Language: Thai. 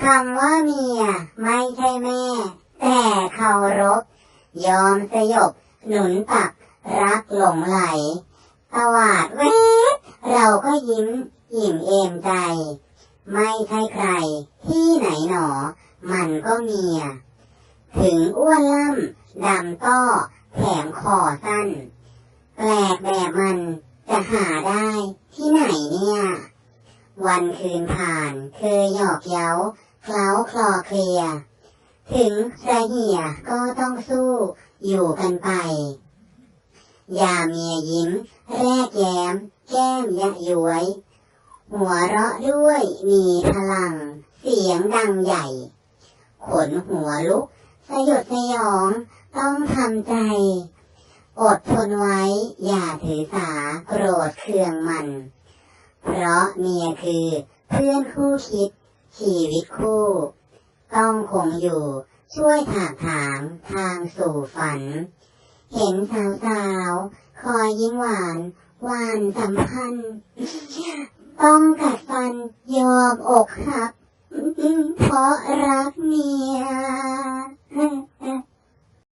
คำว่าเมียไม่ใช่แม่ แต่เคารพ ยอมสยบ หนุนตัก รักหลงไหลตวาดเวทเราก็ยิ้มอิ่มเอมใจ ไม่ใช่ใคร ที่ไหนหนอ มันก็เมีย ถึงอ้วนล่ำดำต้อแถมคอสั้น แปลกแบบมันจะหาได้ที่ไหนเนี่ย วันคืนผ่านเคยหยอกเย้าเคล้าคลอเคลีย ถึงระเหี่ยก็ต้องสู้ อยู่กันไป อย่าเมียยิ้ม แรกแย้ม แก้มยะย้วย หัวเราะด้วยมีพลัง เสียงดังใหญ่ ขนหัวลุก สยดสยอง ต้องทำใจ อดทนไว้ อย่าถือสาโกรธเคืองมัน เพราะเมียคือเพื่อนคู่คิด ชีวิตคู่ ต้องคงอยู่ช่วยถากถางทางสู่ฝัน เห็นสาวสาวๆคอยยิ้มหวานหวานสัมพันธ์ ต้องกัดฟันยอมอกหัก เพราะรักเมีย